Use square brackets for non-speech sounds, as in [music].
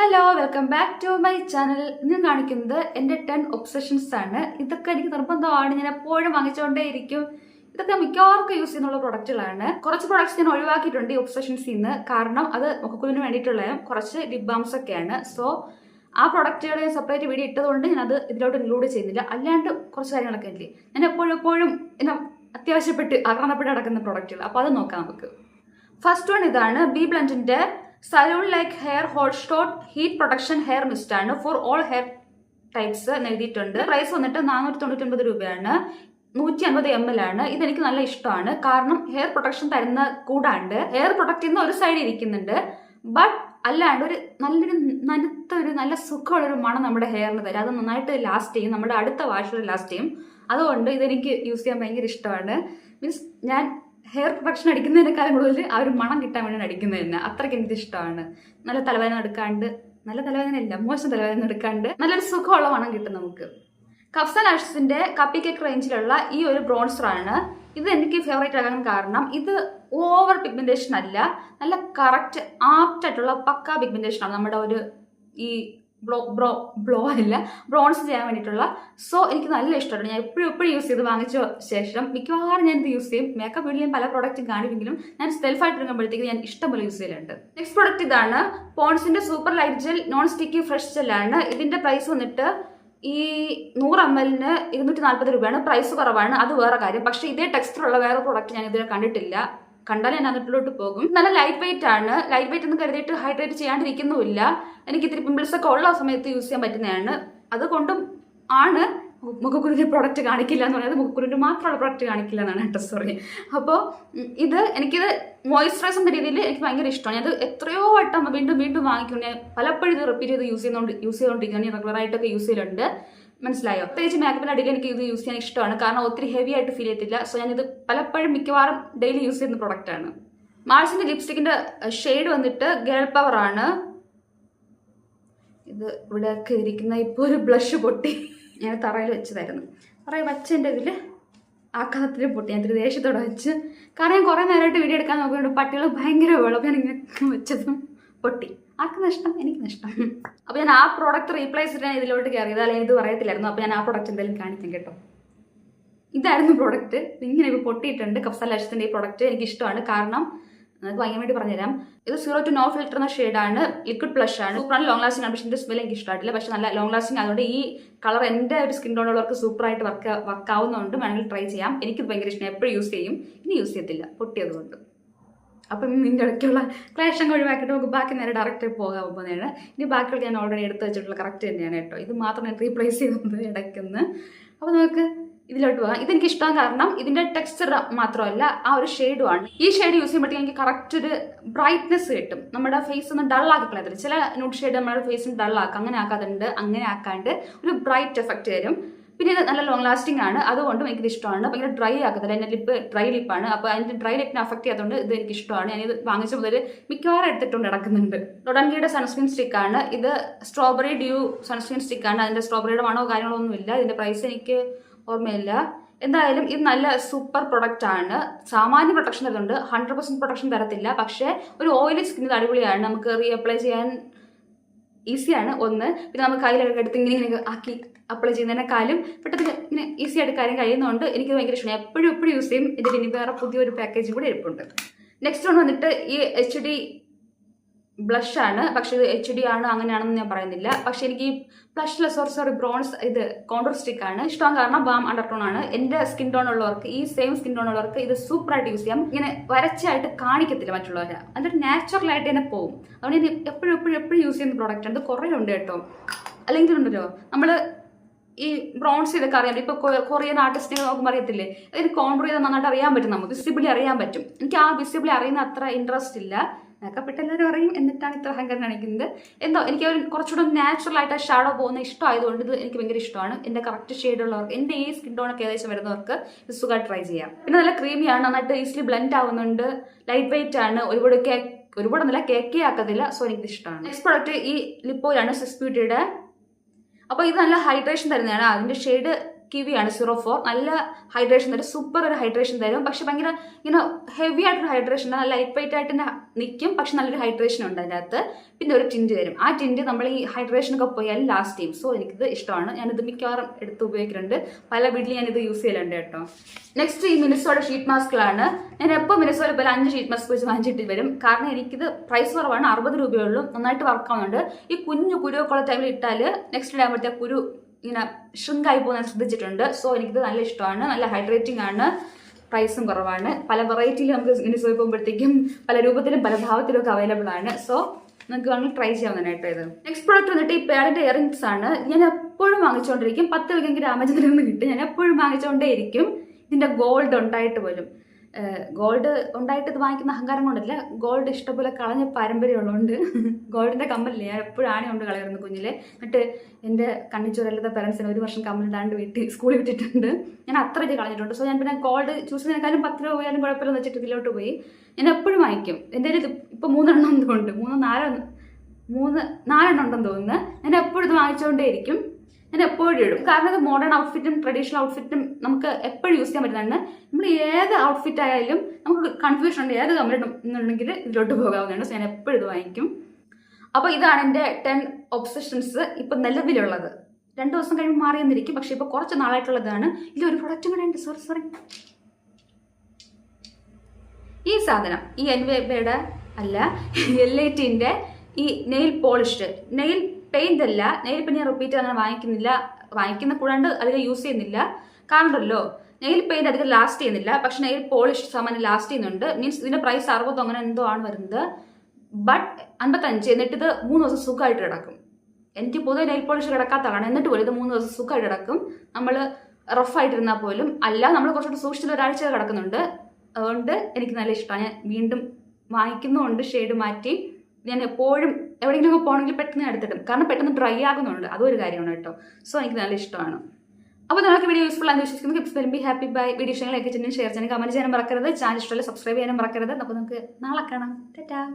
Hello welcome back to my channel. ഇന്ന് കാണിക്കുന്നത് എന്റെ ടെൻ ഒബ്സഷൻസ് ആണ്. ഇതൊക്കെ എനിക്ക് നിർബന്ധമാണ്. ഞാൻ എപ്പോഴും വാങ്ങിച്ചുകൊണ്ടേയിരിക്കും ഇതൊക്കെ മിക്കവാർക്കും യൂസ് ചെയ്യുന്നുള്ള പ്രൊഡക്റ്റുകളാണ്. കുറച്ച് പ്രൊഡക്ട്സ് ഞാൻ ഒഴിവാക്കിയിട്ടുണ്ട് ഈ ഒബ്സഷൻസിൽ നിന്ന്. കാരണം അത് മുഖക്കുലിന് വേണ്ടിയിട്ടുള്ള കുറച്ച് ലിപ് ബാംസ് ഒക്കെയാണ്. സോ ആ പ്രൊഡക്റ്റുകൾ സെപ്പറേറ്റ് വീഡിയോ ഇട്ടതുകൊണ്ട് ഞാൻ അത് ഇതിലോട്ട് ഇൻക്ലൂഡ് ചെയ്യുന്നില്ല. അല്ലാണ്ട് കുറച്ച് കാര്യങ്ങളൊക്കെ ഇല്ലേ? ഞാൻ എപ്പോഴും എപ്പോഴും എന്നെ അത്യാവശ്യപ്പെട്ട് ആക്രമണപ്പെട്ട് നടക്കുന്ന പ്രൊഡക്റ്റുകൾ. അപ്പോൾ അത് നോക്കാം നമുക്ക്. ഫസ്റ്റ് വൺ ഇതാണ് ബി ബ്ലൻഡിന്റെ സലൂൺ ലൈക്ക് ഹെയർ ഹോട്ട് സ്റ്റോട്ട് ഹീറ്റ് പ്രൊട്ടക്ഷൻ ഹെയർ മിസ്റ്റ് ആണ് ഫോർ ഓൾ ഹെയർ ടൈപ്സ് എന്ന് എഴുതിയിട്ടുണ്ട്. പ്രൈസ് വന്നിട്ട് നാനൂറ്റി തൊണ്ണൂറ്റി ഒൻപത് രൂപയാണ്. നൂറ്റി അൻപത് എം എൽ ആണ്. ഇതെനിക്ക് നല്ല ഇഷ്ടമാണ്. കാരണം ഹെയർ പ്രൊട്ടക്ഷൻ തരുന്ന കൂടാണ്ട് ഹെയർ പ്രൊട്ടക്ട് ചെയ്യുന്ന ഒരു സൈഡ് ഇരിക്കുന്നുണ്ട്. ബട്ട് അല്ലാണ്ട് ഒരു നല്ലൊരു നനുത്ത ഒരു നല്ല സുഖമുള്ളൊരു മണം നമ്മുടെ ഹെയറിന് തരും. അത് നന്നായിട്ട് ലാസ്റ്റ് ചെയ്യും. നമ്മുടെ അടുത്ത വാഷിൽ ലാസ്റ്റ് ചെയ്യും. അതുകൊണ്ട് ഇതെനിക്ക് യൂസ് ചെയ്യാൻ ഭയങ്കര ഇഷ്ടമാണ്. മീൻസ് ഞാൻ ഹെയർ പ്രൊട്ടക്ഷൻ അടിക്കുന്നതിനേക്കാളും കൂടുതൽ ആ ഒരു മണം കിട്ടാൻ വേണ്ടി അടിക്കുന്നത് തന്നെ. അത്രയ്ക്ക് എനിക്ക് ഇഷ്ടമാണ്. നല്ല തലവേദന എടുക്കാണ്ട് നല്ല തലവേദന ഇല്ല മോശം തലവേദന എടുക്കാണ്ട് നല്ലൊരു സുഖമുള്ള മണം കിട്ടും നമുക്ക്. കഫ്സൻ അഷ്സിന്റെ കപ്പി കേക്ക് റേഞ്ചിലുള്ള ഈ ഒരു ബ്രോൺസർ ആണ്. ഇത് എനിക്ക് ഫേവറേറ്റ് ആകാൻ കാരണം ഇത് ഓവർ പിഗ്മെന്റേഷൻ അല്ല നല്ല കറക്റ്റ് ആപ്റ്റ് ആയിട്ടുള്ള പക്ക ആണ് നമ്മുടെ ഒരു ഈ ബ്ലോ ബ്രോ ബ്ലോ അല്ല ബ്രോൺസ് ചെയ്യാൻ വേണ്ടിയിട്ടുള്ള. സോ എനിക്ക് നല്ല ഇഷ്ടമാണ് ഞാൻ എപ്പോഴും എപ്പോഴും യൂസ് ചെയ്ത് വാങ്ങിച്ച ശേഷം മിക്കവാറും ഞാൻ ഇത് യൂസ് ചെയ്യും. മേക്കപ്പ് വീട്ടിലും പല പ്രോഡക്റ്റും കാണിക്കുമെങ്കിലും ഞാൻ സെൽഫായിട്ട് എടുക്കുമ്പോഴത്തേക്ക് ഞാൻ ഇഷ്ടംപോലെ യൂസ് ചെയ്യലുണ്ട്. നെക്സ്റ്റ് പ്രോഡക്റ്റ് ഇതാണ്. പോൺസിന്റെ super light gel non sticky fresh ജെല്ലാണ് ആണ്. ഇതിന്റെ പ്രൈസ് വന്നിട്ട് ഈ നൂറ് എം എല്ലിന് ഇരുന്നൂറ്റി നാൽപ്പത് രൂപയാണ്. പ്രൈസ് കുറവാണ്. അത് വേറെ കാര്യം. പക്ഷേ ഇതേ ടെക്സ്റ്ററുള്ള വേറെ പ്രോഡക്റ്റ് ഞാൻ ഇതുവരെ കണ്ടിട്ടില്ല. കണ്ടാൽ ഞാൻ അതിലോട്ട് പോകും. നല്ല ലൈറ്റ് വെയിറ്റ് ആണ്. ലൈറ്റ് വെയിറ്റ് എന്ന് കരുതിയിട്ട് ഹൈഡ്രേറ്റ് ചെയ്യാണ്ടിരിക്കുന്നുമില്ല. എനിക്ക് ഇത്തിരി പിമ്പിൾസ് ഒക്കെ ഉള്ള സമയത്ത് യൂസ് ചെയ്യാൻ പറ്റുന്നതാണ്. അതുകൊണ്ടും ആണ് മുഖക്കുരുവിന്റെ പ്രൊഡക്റ്റ് കാണിക്കില്ല എന്ന് പറയുന്നത്. മുഖക്കുരുവിന്റെ മാത്രമുള്ള പ്രൊഡക്റ്റ് കാണിക്കില്ല എന്നാണ് കേട്ടോ സോറി അപ്പോൾ ഇത് എനിക്കിത് മോയ്സ്ചറൈസ് എന്ന രീതിയിൽ എനിക്ക് ഭയങ്കര ഇഷ്ടമാണ്. അത് എത്രയോ വട്ടം വീണ്ടും വീണ്ടും വാങ്ങിക്കുന്നു ഞാൻ പലപ്പോഴും ഇത് റിപ്പീറ്റ് ചെയ്ത് യൂസ് ചെയ്യുന്നുണ്ട് യൂസ് ചെയ്തുകൊണ്ടിരിക്കുകയാണ് ഞാൻ റെഗുലറായിട്ടൊക്കെ യൂസ് ചെയ്യലുണ്ട്. മനസ്സിലായോ? പ്രത്യേകിച്ച് മേക്കപ്പിന് അടിയിൽ എനിക്ക് ഇത് യൂസ് ചെയ്യാൻ ഇഷ്ടമാണ്. കാരണം ഒത്തിരി ഹെവി ആയിട്ട് ഫീൽ ചെയ്തില്ല സോ ഞാനിത് പലപ്പോഴും മിക്കവാറും ഡെയിലി യൂസ് ചെയ്യുന്ന പ്രൊഡക്റ്റാണ് മാർസിന്റെ ലിപ്സ്റ്റിക്കിന്റെ ഷെയ്ഡ് വന്നിട്ട് ഗേൾ പവർ ആണ്. ഇത് ഇവിടെ ഇരിക്കുന്ന ഇപ്പോൾ ഒരു ബ്ലഷ് പൊട്ടി. ഞാൻ തറയിൽ വെച്ചതായിരുന്നു. തറയിൽ വച്ചതിന്റെ ഇതിൽ ആക്കാത്തിന് പൊട്ടി. ഞാൻ ദേഷ്യത്തോടെ വെച്ച്. കാരണം ഞാൻ കുറേ നേരമായിട്ട് വീഡിയോ എടുക്കാൻ നോക്കുന്നുണ്ട് പട്ടികൾ ഭയങ്കര വെള്ളം ഞാൻ ഇങ്ങനെ വെച്ചതും പൊട്ടി. ആർക്ക് നഷ്ടം എനിക്ക് നഷ്ടം അപ്പോൾ ഞാൻ ആ പ്രോഡക്റ്റ് റീപ്ലേസ് ചെയ്തിട്ട് ഞാൻ ഇതിലോട്ട് കയറിയത് അല്ലെങ്കിൽ ഇത് പറയത്തില്ലായിരുന്നു. അപ്പോൾ ഞാൻ ആ പ്രോഡക്റ്റ് എന്തായാലും കാണിക്കാം കേട്ടോ. ഇതായിരുന്നു പ്രോഡക്റ്റ് ഇങ്ങനെ ഇപ്പോൾ പൊട്ടിയിട്ടുണ്ട്. കഫ്സ ലക്ഷത്തിന്റെ ഈ പ്രോഡക്റ്റ് എനിക്ക് ഇഷ്ടമാണ് കാരണം നിങ്ങൾക്ക് വാങ്ങാൻ വേണ്ടി പറഞ്ഞുതരാം. ഇത് സീറോ ടു നോ ഫിൽറ്റർ എന്ന ഷെയ്ഡാണ് ലിക്വിഡ് പ്ലഷ് ആണ്. സൂപ്പറാണ് ലോങ് ലാസ്റ്റിംഗ് ആണ്. പക്ഷേ എന്റെ സ്മെൽ എനിക്ക് ഇഷ്ടമായിട്ടില്ല പക്ഷേ നല്ല ലോങ് ലാസ്റ്റിംഗ് അതുകൊണ്ട് ഈ കളർ എന്റെ ഒരു സ്കിൻ ടോണുള്ളവർക്ക് സൂപ്പറായിട്ട് വർക്ക് വർക്ക് ആവുന്നതുകൊണ്ട് വേണമെങ്കിൽ ട്രൈ ചെയ്യാം. എനിക്കിത് ഭയങ്കര ഇഷ്ടം എപ്പോഴും യൂസ് ചെയ്യും. ഇനി യൂസ് ചെയ്യത്തില്ല. പൊട്ടിയതുകൊണ്ട് അപ്പം ഇതിന്റെ ഇടയ്ക്കുള്ള ക്ലേശം ഒഴിവാക്കിയിട്ട് നമുക്ക് ബാക്കി നേരെ ഡയറക്റ്റ് പോകാൻ പോകുന്നതാണ്. ഇനി ബാക്കിയുള്ള ഞാൻ ഓൾറെഡി എടുത്ത് വെച്ചിട്ടുള്ള കറക്റ്റ് തന്നെയാണ് കേട്ടോ. ഇത് മാത്രം ഞാൻ റീപ്ലേസ് ചെയ്യുന്നത് ഇടയ്ക്കുന്ന് അപ്പോൾ നമുക്ക് ഇതിലോട്ട് പോകാം. ഇതെനിക്ക് ഇഷ്ടം കാരണം ഇതിന്റെ ടെക്സ്ചർ മാത്രമല്ല ആ ഒരു ഷെയ്ഡുമാണ് ഈ ഷെയ്ഡ് യൂസ് ചെയ്യുമ്പോഴത്തേക്ക് എനിക്ക് കറക്റ്റ് ഒരു ബ്രൈറ്റ്നെസ് കിട്ടും. നമ്മുടെ ഫേസ് ഒന്ന് ഡൾ ആക്കി കളയത്തില്ല. ചില ന്യൂഡ് ഷെയ്ഡ് നമ്മുടെ ഫേസിന് ഡൾ ആക്കാം. അങ്ങനെ ആക്കാതുണ്ട് അങ്ങനെ ആക്കാണ്ട് ഒരു ബ്രൈറ്റ് എഫക്റ്റ് തരും പിന്നെ ഇത് നല്ല ലോങ് ലാസ്റ്റിംഗ് ആണ്. അതുകൊണ്ടും എനിക്കിത് ഇഷ്ടമാണ്. ഭയങ്കര ഡ്രൈ ആക്കത്തില്ല. എന്റെ ലിപ്പ് ഡ്രൈ ലിപ്പാണ് അപ്പോൾ അതിന്റെ ഡ്രൈ ലിപ്പിനെ അഫക്റ്റ് ചെയ്യാത്തതുകൊണ്ട് ഇത് എനിക്ക് ഇഷ്ടമാണ്. ഞാനിത് വാങ്ങിച്ച മുതൽ മിക്കവാറും എടുത്തിട്ടുണ്ട് നടക്കുന്നുണ്ട്. ഡൊഡൻകിയുടെ സൺസ്ക്രീൻ സ്റ്റിക്ക് ആണ്. ഇത് സ്ട്രോബെറി ഡ്യൂ സൺസ്ക്രീൻ സ്റ്റിക്ക് ആണ്. അതിന്റെ സ്ട്രോബെറിയുടെ മണോ കാര്യങ്ങളോ ഒന്നുമില്ല ഇതിന്റെ പ്രൈസ് എനിക്ക് ഓർമ്മയില്ല. എന്തായാലും ഇത് നല്ല സൂപ്പർ പ്രൊഡക്റ്റ് ആണ്. സാമാന്യ പ്രൊട്ടക്ഷൻ തരുന്നുണ്ട്. ഹൺഡ്രഡ് പെർസെന്റ് പ്രൊട്ടക്ഷൻ തരത്തില്ല. പക്ഷേ ഒരു ഓയിലി ഇത് അടിപൊളിയാണ്. നമുക്ക് റീ അപ്ലൈ ചെയ്യാൻ ഈസിയാണ്. ഒന്ന് പിന്നെ നമുക്ക് കയ്യിലൊക്കെ എടുത്ത് ഇങ്ങനെ ഇങ്ങനെ ആക്കി അപ്ലൈ ചെയ്യുന്നതിനേക്കാളും പെട്ടെന്ന് ഇങ്ങനെ ഈസി ആയിട്ട് കാര്യം കഴിയുന്നതുകൊണ്ട് എനിക്ക് ഭയങ്കര ഇഷ്ടമാണ്. എപ്പോഴും എപ്പോഴും യൂസ് ചെയ്യും. ഇതിൽ ഇനി വേറെ പുതിയൊരു പാക്കേജും കൂടി ഇരിപ്പുണ്ട്. നെക്സ്റ്റ് വൺ വന്നിട്ട് ഈ എച്ച് ഡി ബ്ലഷ് ആണ്. പക്ഷെ ഇത് എച്ച് ഡി ആണ് അങ്ങനെയാണെന്ന് ഞാൻ പറയുന്നില്ല. പക്ഷെ എനിക്ക് ലെസ് സോറി സോറി ബ്രോൺസ് ഇത് കോണ്ടർ സ്റ്റിക്ക് ആണ്. ഇഷ്ടം കാരണം ബാം അണ്ടർ ടോൺ ആണ്. എന്റെ സ്കിൻ ടോൺ ഉള്ളവർക്ക് ഈ സെയിം സ്കിൻ ടോൺ ഉള്ളവർക്ക് ഇത് സൂപ്പർ ആയിട്ട് യൂസ് ചെയ്യാം. ഇങ്ങനെ വരച്ചായിട്ട് കാണിക്കത്തില്ല മറ്റുള്ളവരെ. അതൊരു നാച്ചുറൽ ആയിട്ട് തന്നെ പോകും അതുകൊണ്ട് ഇത് എപ്പോഴും എപ്പോഴും എപ്പോഴും യൂസ് ചെയ്യുന്ന പ്രോഡക്റ്റ് ഉണ്ട് കുറേ ഉണ്ട് കേട്ടോ. അല്ലെങ്കിൽ ഉണ്ടല്ലോ നമ്മൾ ഈ ബ്രോൺസ് ഇതൊക്കെ അറിയാം. ഇപ്പൊ കൊറിയൻ ആർട്ടിസ്റ്റിനെ നോക്കുമ്പോൾ അറിയത്തില്ലേ? അതിന് കോൺട്രോൾ ചെയ്ത് നന്നായിട്ട് അറിയാൻ പറ്റും നമുക്ക്. വിസിബിളി അറിയാൻ പറ്റും. എനിക്ക് ആ വിസിബിളി അറിയുന്ന അത്ര ഇൻട്രസ്റ്റ് ഇല്ല. മേക്കപ്പ് ഇട്ട് എല്ലാവരും എന്നിട്ടാണ് ഇത്ര അഹങ്കാരം കാണിക്കുന്നത്. എന്തോ എനിക്ക് ഒരു കുറച്ചുകൂടെ നാച്ചുറൽ ആയിട്ട് ആ ഷാഡോ പോകുന്ന ഇഷ്ടമായതുകൊണ്ട് ഇത് എനിക്ക് ഭയങ്കര ഇഷ്ടമാണ്. എന്റെ കറക്റ്റ് ഷെയ്ഡ് ഉള്ളവർക്ക് എന്റെ ഈ സ്കിൻ ടോണൊക്കെ ഏകദേശം വരുന്നവർക്ക് ഇത് സുഖമായിട്ട് ട്രൈ ചെയ്യാം. പിന്നെ നല്ല ക്രീമിയാണ് നന്നായിട്ട് ഈസിലി ബ്ലെൻഡ് ആവുന്നുണ്ട്. ലൈറ്റ് വെയിറ്റ് ആണ്. ഒരുപാട് കേക്ക് നല്ല കേക്കേ ആക്കത്തില്ല. സോ എനിക്ക് ഇഷ്ടമാണ്. നെക്സ്റ്റ് പ്രോഡക്റ്റ് ഈ ലിപ്പോയിലാണ് സിസ് ബ്യൂട്ടിയുടെ അപ്പോൾ ഇത് നല്ല ഹൈഡ്രേഷൻ തരുന്നതാണ്. അതിന്റെ ഷെയ്ഡ് കിവിയാണ് സീറോ ഫോർ. നല്ല ഹൈഡ്രേഷൻ തരും സൂപ്പർ ഒരു ഹൈഡ്രേഷൻ തരും. പക്ഷെ ഭയങ്കര ഇങ്ങനെ ഹെവി ആയിട്ടൊരു ഹൈഡ്രേഷൻ നല്ല ലൈറ്റ് വെയിറ്റ് ആയിട്ട് തന്നെ നിൽക്കും പക്ഷെ നല്ലൊരു ഹൈഡ്രേഷൻ ഉണ്ട് അതിനകത്ത് പിന്നെ ഒരു ടിന്റ് തരും. ആ ടിന്റ് നമ്മൾ ഈ ഹൈഡ്രേഷനൊക്കെ പോയാൽ ലാസ്റ്റ് ചെയ്യും സോ എനിക്കിത് ഇഷ്ടമാണ്. ഞാനിത് മിക്കവാറും എടുത്ത് ഉപയോഗിക്കുന്നുണ്ട് പല വീട്ടിൽ ഞാനിത് യൂസ് ചെയ്യലുണ്ട് കേട്ടോ. നെക്സ്റ്റ് ഈ മിനിസോയുടെ ഷീറ്റ് മാസ്കുകളാണ് ഞാൻ എപ്പോൾ മിനിസോയിൽ പോലെ അഞ്ച് ഷീറ്റ് മാസ്ക് വെച്ച് വാങ്ങിച്ചിട്ട് വരും. കാരണം എനിക്കിത് പ്രൈസ് കുറവാണ്. അറുപത് രൂപയുള്ളൂ നന്നായിട്ട് വർക്ക് ആവുന്നുണ്ട്. ഈ കുഞ്ഞു കുരുവൊക്കെ ഉള്ള ടൈമിൽ ഇട്ടാൽ നെക്സ്റ്റ് ഡേ ആകുമ്പോഴത്തെ കുരു ഇങ്ങനെ ഷ്രിങ്കായി പോകുന്നത് ശ്രദ്ധിച്ചിട്ടുണ്ട്. സോ എനിക്കിത് നല്ല ഇഷ്ടമാണ്. നല്ല ഹൈഡ്രേറ്റിംഗ് ആണ്. പ്രൈസും കുറവാണ്. പല വെറൈറ്റിയിൽ നമുക്ക് ഇങ്ങനെ പോകുമ്പോഴത്തേക്കും പല രൂപത്തിലും പല ഭാവത്തിലും ഒക്കെ അവൈലബിൾ ആണ്. സോ നിങ്ങൾക്ക് വേണമെങ്കിൽ ട്രൈ ചെയ്യാവുന്നതായിട്ട് ഇത്. നെക്സ്റ്റ് പ്രോഡക്റ്റ് വന്നിട്ട് ഈ പേടിന്റെ ഇയറിംഗ്സ് ആണ്. ഞാൻ എപ്പോഴും വാങ്ങിച്ചുകൊണ്ടിരിക്കും പത്ത് രൂപയ്ക്ക് രാമചന്ദ്രൻ നിന്ന് കിട്ടും. ഞാൻ എപ്പോഴും വാങ്ങിച്ചുകൊണ്ടേ ഇരിക്കും ഇതിന്റെ ഗോൾഡ് ഉണ്ടായിട്ട് പോലും. ഗോൾഡ് ഉണ്ടായിട്ട് ഇത് വാങ്ങിക്കുന്ന അഹങ്കാരം കൊണ്ടല്ല ഗോൾഡ് ഇഷ്ടംപോലെ കളഞ്ഞ പാരമ്പര്യമുള്ളതുകൊണ്ട് ഗോൾഡിന്റെ [laughs] കമ്മലില്ല ഞാൻ എപ്പോഴും ആണി കൊണ്ട് കളയായിരുന്നു കുഞ്ഞിലെ. എന്നിട്ട് എന്റെ കണ്ണിച്ചോരല്ലാത്ത പാരൻസിന് ഒരു വർഷം കമ്മലിടാണ്ട് വീട്ടിൽ സ്കൂളിൽ വിട്ടിട്ടുണ്ട്. ഞാൻ അത്ര ഇത് കളഞ്ഞിട്ടുണ്ട്. സോ ഞാൻ പിന്നെ ഗോൾഡ് ചൂസ് ചെയ്യുന്നതിനേക്കാളും പത്ത് രൂപ പോയാലും കുഴപ്പമില്ലെന്ന് വെച്ചിട്ട് ഇതിലോട്ട് പോയി. ഞാൻ എപ്പോഴും വാങ്ങിക്കും. എന്റെ കയ്യിൽ ഇപ്പോൾ ഇപ്പം മൂന്നെണ്ണം എന്തുകൊണ്ട് മൂന്ന് നാലോ മൂന്ന് നാലെണ്ണം ഉണ്ടെന്ന് തോന്നുന്നു. ഞാൻ എപ്പോഴും ഇത് വാങ്ങിച്ചുകൊണ്ടേയിരിക്കും ഞാൻ എപ്പോഴും ഇടും. കാരണം ഇത് മോഡേൺ ഔട്ട്ഫിറ്റും ട്രഡീഷണൽ ഔട്ട്ഫിറ്റും നമുക്ക് എപ്പോഴും യൂസ് ചെയ്യാൻ പറ്റുന്നതാണ്. നമ്മൾ ഏത് ഔട്ട്ഫിറ്റ് ആയാലും നമുക്ക് കൺഫ്യൂഷൻ ഉണ്ട്. ഏത് കമ്മിടും എന്നുണ്ടെങ്കിൽ ഇതിലോട്ട് പോകാവുന്നതാണ്. സോ ഞാൻ എപ്പോഴും ഇത് വാങ്ങിക്കും അപ്പോൾ ഇതാണ് എന്റെ ടെൻ ഒബ്സഷൻസ് ഇപ്പം നിലവിലുള്ളത്. രണ്ട് ദിവസം കഴിയുമ്പോൾ മാറിയെന്നിരിക്കും പക്ഷേ ഇപ്പോൾ കുറച്ച് നാളായിട്ടുള്ളതാണ്. ഇതിൽ ഒരു പ്രൊഡക്റ്റും കൂടെ ഉണ്ട് സോറി സോറി ഈ സാധനം ഈ എൻവേബയുടെ അല്ല എൽ ഐ ടിന്റെ ഈ നെയിൽ പോളിഷ് നെയിൽ പെയിന്റ് അല്ല പെയിന്റ് ഞാൻ റിപ്പീറ്റ് അങ്ങനെ വാങ്ങിക്കുന്നില്ല. വാങ്ങിക്കുന്ന കൂടാണ്ട് അധികം യൂസ് ചെയ്യുന്നില്ല. കാണണ്ടല്ലോ നെയിൽ പെയിന്റ് അധികം ലാസ്റ്റ് ചെയ്യുന്നില്ല. പക്ഷെ നെയിൽ പോളിഷ് സാമാന്യം ലാസ്റ്റ് ചെയ്യുന്നുണ്ട്. മീൻസ് ഇതിന്റെ പ്രൈസ് അറുപതോ അങ്ങനെ എന്തോ ആണ് വരുന്നത്. ബട്ട് അൻപത്തഞ്ച് എന്നിട്ട് ഇത് മൂന്ന് ദിവസം സുഖമായിട്ട് കിടക്കും. എനിക്ക് പൊതുവെ നെയിൽ പോളിഷ് കിടക്കാത്തതാണ് എന്നിട്ട് പോലും ഇത് മൂന്ന് ദിവസം സുഖമായിട്ട് കിടക്കും. നമ്മൾ റഫായിട്ടിരുന്നാൽ പോലും. അല്ല നമ്മൾ കുറച്ചുകൂടി സൂക്ഷിച്ചത് ഒരാഴ്ച കിടക്കുന്നുണ്ട്. അതുകൊണ്ട് എനിക്ക് നല്ല ഇഷ്ടമാണ്. ഞാൻ വീണ്ടും വാങ്ങിക്കുന്നുമുണ്ട്. ഷെയ്ഡ് മാറ്റി. ഞാൻ എപ്പോഴും എവിടെയെങ്കിലും ഒക്കെ പോകണമെങ്കിൽ പെട്ടെന്ന് എടുത്തിടും. കാരണം പെട്ടെന്ന് ഡ്രൈ ആകുന്നുണ്ട്. അതൊരു കാര്യമാണ് കേട്ടോ. സോ എനിക്ക് നല്ല ഇഷ്ടമാണ്. അപ്പോൾ നിങ്ങൾക്ക് വീഡിയോ യൂസ്ഫുൾ ആണെന്ന് വിശ്വസിക്കുന്നു. Keeps be happy bye video share ചെയ്യാനും കമന്റ് ചെയ്യാനും മറക്കരുത്. ചാനൽ ഇഷ്ടമല്ല സബ്സ്ക്രൈബ് ചെയ്യാനും മറക്കരുത്. അപ്പോൾ നമുക്ക് നാളെ കാണാം. ടാറ്റാ